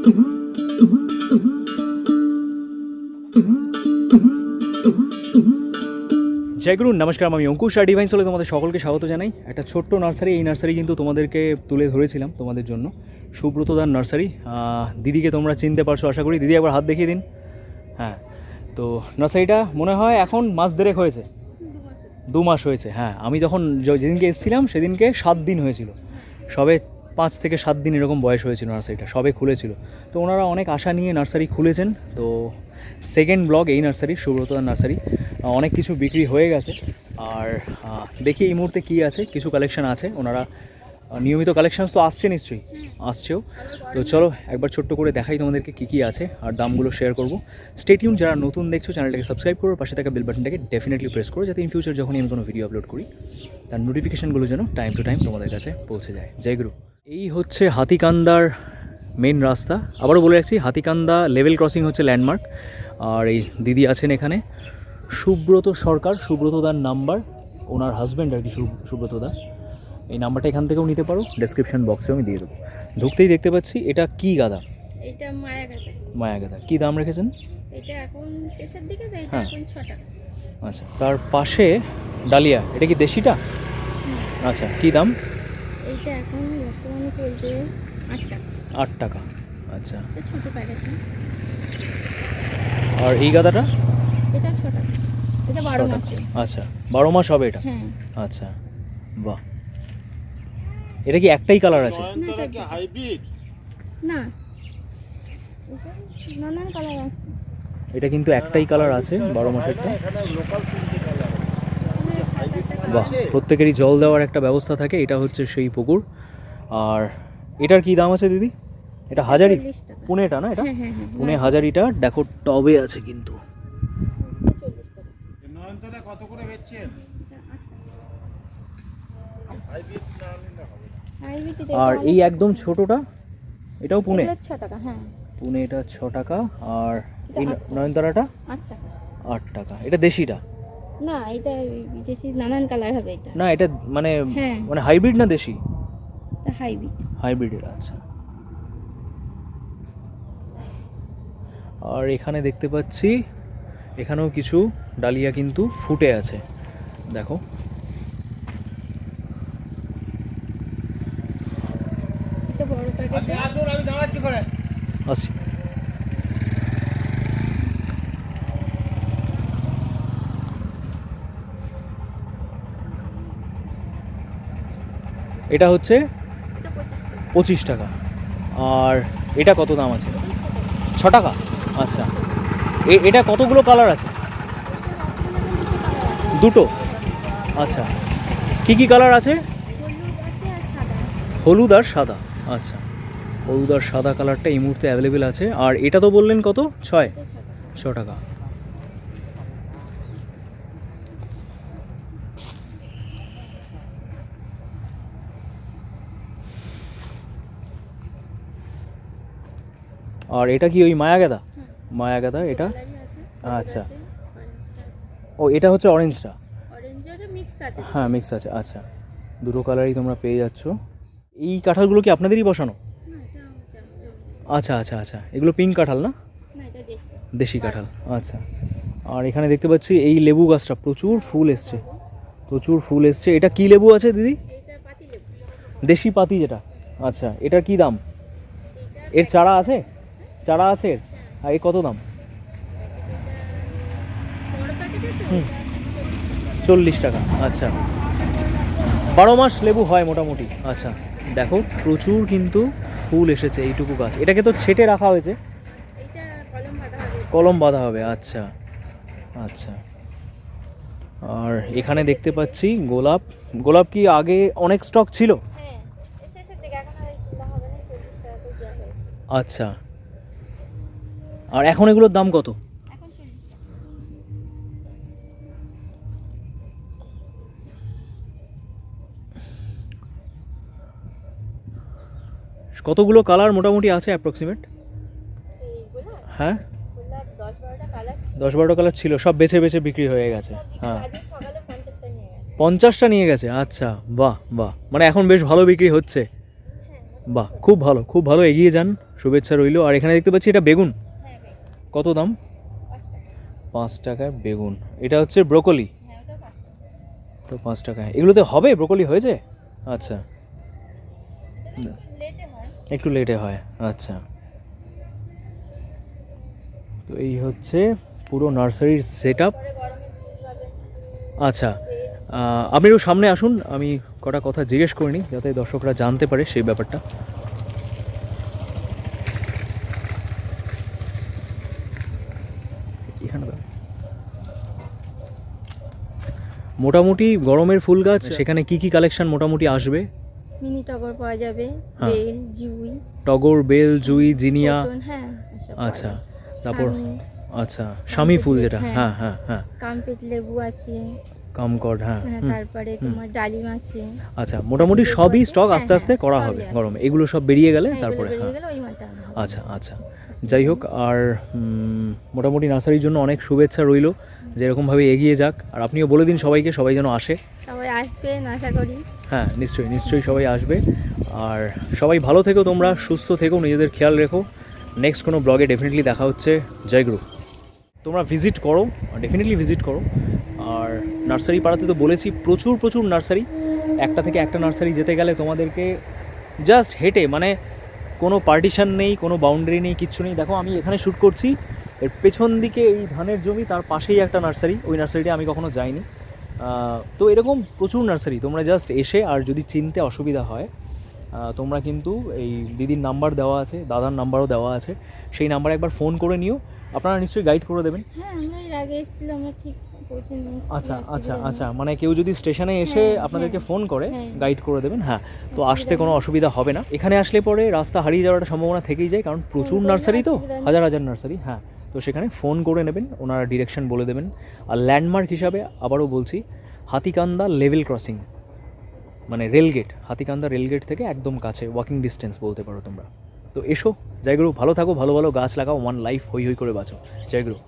জয় গুরু, নমস্কার, আমি অঙ্কুশ আর ডিভাইন সোলে তোমাদের সকলকে স্বাগত জানাই। একটা ছোট্ট নার্সারি, এই নার্সারি কিন্তু তোমাদেরকে তুলে ধরেছিলাম তোমাদের জন্য। সুব্রতদার নার্সারি। দিদিকে তোমরা চিনতে পারছ, আশা করি। দিদি, একবার হাত দেখিয়ে দিন। হ্যাঁ তো নার্সারিটা মনে হয় এখন মাস দেড়েক হয়েছে। দু মাস হয়েছে। হ্যাঁ আমি যখন যেদিনকে এসেছিলাম, সেদিনকে সাত দিন হয়েছিল। সবে পাঁচ থেকে সাত দিন এরকম বয়স হয়েছিল নার্সারিটা, সবে খুলেছিল। তো ওনারা অনেক আশা নিয়ে নার্সারি খুলেছেন। তো সেকেন্ড ব্লগ এই নার্সারি, সুব্রতদার নার্সারি অনেক কিছু বিক্রি হয়ে গেছে। আর দেখি এই মুহূর্তে কী আছে, কিছু কালেকশন আছে। ওনারা নিয়মিত কালেকশনস তো আসছে নিশ্চয়ই, আসছেও। তো চলো, একবার ছোট্ট করে দেখাই তোমাদেরকে কী কী আছে আর দামগুলো শেয়ার করব। স্টেটিউন যারা নতুন দেখছ, চ্যানেলটাকে সাবস্ক্রাইব করো, পাশে থাকা বেল বাটনটাকে ডেফিনেটলি প্রেস করো, যাতে ইন ফিউচার যখনই আমি কোনো ভিডিও আপলোড করি, তার নোটিফিকেশনগুলো যেন টাইম টু টাইম তোমাদের কাছে পৌঁছে যায়। জয় গুরু। এই হচ্ছে হাতিকান্দার মেন রাস্তা। আবারও বলে রাখছি হাতিকান্দা লেভেল ক্রসিং হচ্ছে ল্যান্ডমার্ক আর এই দিদি আছেন এখানে। সুব্রত সরকার সুব্রতদার নাম্বার ওনার হাজব্যান্ড আর কি সুব্রতদা এই নাম্বারটা এখান থেকেও নিতে পারো। ডেসক্রিপশন বক্সেও আমি দিয়ে দেবো। ঢুকতেই দেখতে পাচ্ছি এটা কি গাদা? এটা মায়া গেছে মায়া গাদা। কী দাম রেখেছেন? এটা এখন শেষের দিকে তো এটা হ্যাঁ। এখন ছ টাকা আচ্ছা তার পাশে ডালিয়া। এটা কি দেশিটা? আচ্ছা কী দাম? এইটা এখন চলছে। আট টাকা। আট টাকা। আচ্ছা। ছোট প্যাকেট আর এই গাদাটা? এটা ছ টাকা। এটা বারো। মাসে আচ্ছা। বারো মাস হবে এটা? হ্যাঁ। আচ্ছা। বাহ। এটা কি একটাই কালার আছে? না এটা কি হাইব্রিড না। নানান কালার আছে। এটা কিন্তু একটাই কালার আছে বারো মাসেরটা। বাহ। প্রত্যেকেরই জল দেওয়ার একটা ব্যবস্থা থাকে। এটা হচ্ছে সেই পুকুর। আর এটার কি দাম আছে দিদি? এটা হাজারি? পুনেটা না এটা? হ্যাঁ হ্যাঁ হ্যাঁ পুনে। হাজারিটা দেখো টবে আছে কিন্তু। কত করে বেচছেন? আর এই একদম ছোটটা এটাও পুনে। ছ টাকা হ্যাঁ। পুনে এটা ছ টাকা আর এই নয়নতারাটা আট টাকা। এটা দেশিটা? না এটা বিদেশি নানান কালার হবে এটা। না এটা মানে। মানে হাইব্রিড না দেশি? হাইব্রিড। হাইব্রিডের আচ্ছা। আর এখানে দেখতে পাচ্ছি এখানেও কিছু ডালিয়া কিন্তু ফুটে আছে। দেখো। এটা বড় প্যাকেট আসুন আমি দাঁড়াচ্ছি করে আসি এটা হচ্ছে পঁচিশ টাকা। আর এটা কত দাম আছে? ছ টাকা? আচ্ছা। এটা কতগুলো কালার আছে? দুটো। আচ্ছা। কি কি কালার আছে? হলুদ আর সাদা। আচ্ছা। হলুদ আর সাদা কালারটা এই মুহূর্তে অ্যাভেলেবেল আছে। আর এটা তো বললেন কত? ছয়। ছ টাকা। আর এটা কি ওই মায়া গাদা মায়া গাদা এটা? আচ্ছা। ও এটা হচ্ছে অরেঞ্জটা হ্যাঁ মিক্স আছে আচ্ছা। দুটো কালারই তোমরা পেয়ে যাচ্ছ। এই কাঁঠালগুলো কি আপনাদেরই বসানো? আচ্ছা আচ্ছা আচ্ছা। এগুলো পিঙ্ক কাঁঠাল না? দেশি। কাঁঠাল আচ্ছা। আর এখানে দেখতে পাচ্ছি এই লেবু গাছটা প্রচুর ফুল এসছে। প্রচুর ফুল এসছে। এটা কি লেবু আছে দিদি? দেশি পাতি যেটা। আচ্ছা এটার কি দাম? এর চারা আছে? চারা আছে আর এর কত দাম। চল্লিশ টাকা আচ্ছা। বারো মাস লেবু হয় মোটামুটি। আচ্ছা দেখো প্রচুর কিন্তু ফুল এসেছে এইটুকু গাছ। এটাকে তো ছেটে রাখা হয়েছে। কলম বাঁধা হবে আচ্ছা। আচ্ছা। আর এখানে দেখতে পাচ্ছি গোলাপ। গোলাপ কি আগে অনেক স্টক ছিল? হ্যাঁ এই এই আচ্ছা। আর এখন এগুলোর দাম কত? কতগুলো কালার মোটামুটি আছে অ্যাপ্রক্সিমেট হ্যাঁ? দশ বারোটা কালার ছিল, সব বেছে বেছে বিক্রি হয়ে গেছে। হ্যাঁ। পঞ্চাশটা নিয়ে গেছে আচ্ছা বাহ বাহ। মানে এখন বেশ ভালো বিক্রি হচ্ছে। বাহ, খুব ভালো খুব ভালো, এগিয়ে যান। শুভেচ্ছা রইল। আর এখানে দেখতে পাচ্ছি এটা বেগুন। কত দাম? পাঁচ টাকা টাকায় বেগুন। এটা হচ্ছে ব্রোকলি? তো পাঁচ টাকায়। এগুলোতে হবে? ব্রোকলি হয়েছে? আচ্ছা। একটু লেটে হয়। আচ্ছা। তো এই হচ্ছে পুরো নার্সারির সেট আপ আচ্ছা আপনি একটু সামনে আসুন। আমি কটা কথা জিজ্ঞেস করে নিই যাতে দর্শকরা জানতে পারে সেই ব্যাপারটা। এখানে মোটামুটি গরমের ফুল গাছ সেখানে কি কি কালেকশন মোটামুটি আসবে? মিনি টগর পাওয়া যাবে হ্যাঁ। বেল জুই। টগর বেল জুই জিনিয়া। হ্যাঁ আচ্ছা তারপর আচ্ছা স্বামী ফুল যেটা হ্যাঁ। হ্যাঁ। হ্যাঁ হ্যাঁ। কামপেট লেবু আছে। কামকড হ্যাঁ হ্যাঁ তারপরে তোমার ডালিম আছে। আচ্ছা মোটামুটি সবই স্টক আস্তে আস্তে করা হবে। গরমে। এগুলো সব বেরিয়ে গেলে তারপরে হ্যাঁ। আচ্ছা আচ্ছা। যাই হোক আর মোটামুটি নার্সারির জন্য অনেক শুভেচ্ছা রইল। যে এরকমভাবে এগিয়ে যাক। আর আপনিও বলে দিন সবাইকে সবাই যেন আসে। সবাই আসবেন আশা করি। হ্যাঁ নিশ্চয়ই নিশ্চয়ই সবাই আসবে। আর সবাই ভালো থেকো তোমরা সুস্থ থেকো নিজেদের খেয়াল রেখো। নেক্সট কোনো ব্লগে ডেফিনেটলি দেখা হচ্ছে। জয়গুরু তোমরা ভিজিট করো ডেফিনেটলি ভিজিট করো। আর নার্সারি পাড়াতে তো বলেছি প্রচুর প্রচুর নার্সারি। একটা থেকে একটা নার্সারি যেতে গেলে তোমাদেরকে জাস্ট হেঁটে মানে কোনো পার্টিশান নেই, কোনো বাউন্ডারি নেই, কিচ্ছু নেই। দেখো, আমি এখানে শ্যুট করছি। এর পেছন দিকে এই ধানের জমি, তার পাশেই একটা নার্সারি। ওই নার্সারিটা আমি কখনো যাইনি। তো এরকম প্রচুর নার্সারি। তোমরা জাস্ট এসে আর যদি চিনতে অসুবিধা হয় তোমরা কিন্তু এই দিদির নাম্বার দেওয়া আছে, দাদার নাম্বারও দেওয়া আছে। সেই নাম্বারে একবার ফোন করে নিও। আপনারা নিশ্চয়ই গাইড করে দেবেন। হ্যাঁ আমরা আগে এসেছিলাম, আমরা ঠিক আচ্ছা আচ্ছা আচ্ছা মানে কেউ যদি স্টেশনে এসে হ্যাঁ, আপনাদেরকে হ্যাঁ, ফোন করে হ্যাঁ। গাইড করে দেবেন হ্যাঁ তো আসতে কোনো অসুবিধা হবে না। এখানে আসলে পরে রাস্তা হারিয়ে যাওয়ার সম্ভাবনা থেকেই যায় কারণ প্রচুর নার্সারি তো হাজার হাজার নার্সারি হ্যাঁ। তো সেখানে ফোন করে নেবেন ওনারা ডিরেকশন বলে দেবেন। আর ল্যান্ডমার্ক হিসাবে আবারও বলছি হাতিকান্দা লেভেল ক্রসিং মানে rail gate Hatikanda rail gate থেকে একদম কাছে ওয়াকিং ডিস্টেন্স বলতে পারো তোমরা। তো এসো জয়গুরু ভালো থাকো ভালো ভালো গাছ লাগাও ওয়ান লাইফ হই হই করে বাঁচো। জয়গুরু।